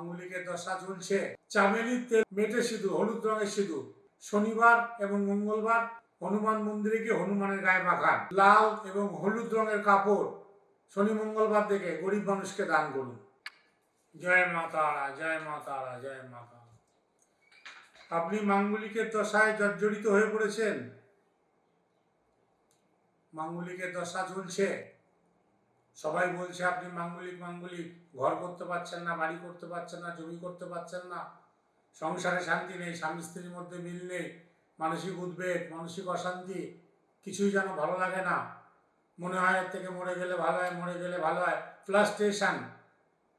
মাঙ্গলিকের দশা চলছে চামেলির তেল মেটে সিঁদুর, হলুদ রঙের সিঁদুর। শনিবার এবং মঙ্গলবার হনুমান মন্দিরে গিয়ে হনুমানের গায়ে মাখান লাল এবং হলুদ রঙের কাপড় শনি মঙ্গলবার দেখে গরিব মানুষকে দান করুন। জয় মা তারা, জয় মা তারা, জয় মা তারা। আপনি মাঙ্গলিকের দশায় জর্জরিত হয়ে পড়েছেন? মাঙ্গলিকের দশা চলছে সবাই বলছে, আপনি মাঙ্গলিক মাঙ্গলিক। ঘর করতে পারছেন না, বাড়ি করতে পারছেন না, জমি করতে পারছেন না। সংসারে শান্তি নেই, স্বামী স্ত্রীর মধ্যে মিল নেই, মানসিক উদ্বেগ, মানসিক অশান্তি, কিছুই যেন ভালো লাগে না। মনে হয় থেকে মরে গেলে ভালো হয়, মরে গেলে ভালো হয়। ফ্লাস্ট্রেশন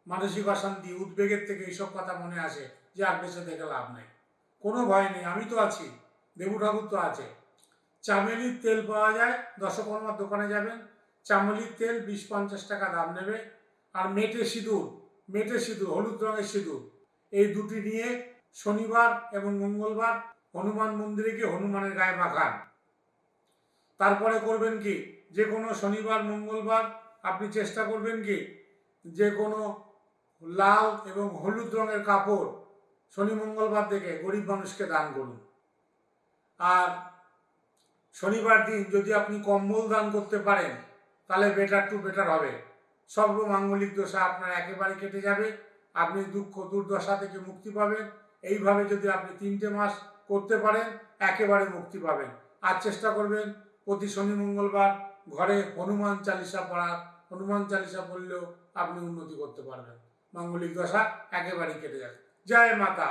মানসিক অশান্তি, উদ্বেগের থেকে এইসব কথা মনে আসে যে আর বেঁচে দেখে লাভ নেই। কোনো ভয় নেই, আমি তো আছি, দেবু ঠাকুর তো আছে। চামেলির তেল পাওয়া যায়, দশকর্মার দোকানে যাবেন চামেলির তেল বিশ পঞ্চাশ টাকা দাম নেবে। আর মেটে সিঁদুর মেটে সিঁদুর, হলুদ রঙের সিঁদুর। এই দুটি নিয়ে শনিবার এবং মঙ্গলবার হনুমান মন্দিরে গিয়ে হনুমানের গায়ে মাখান তারপরে করবেন কি? যে কোনো শনিবার, মঙ্গলবার আপনি চেষ্টা করবেন কি? যে কোনো লাল এবং হলুদ রঙের কাপড় শনি মঙ্গলবার দেখে গরিব মানুষকে দান করুন। আর শনিবার দিন যদি আপনি কম্বল দান করতে পারেন তাহলে বেটার টু বেটার হবে। সর্বমাঙ্গলিক দশা আপনার একেবারে কেটে যাবে। আপনি দুঃখ, দুর্দশা থেকে মুক্তি পাবেন। এইভাবে যদি আপনি তিনটে মাস করতে পারেন, একেবারে মুক্তি পাবেন। আর চেষ্টা করবেন, প্রতি শনি, মঙ্গলবার ঘরে হনুমান চালিসা পড়ার। হনুমান চালিসা পড়লেও আপনি উন্নতি করতে পারবেন। মাঙ্গলিক দশা একেবারেই কেটে যাবে। জয় মাতা।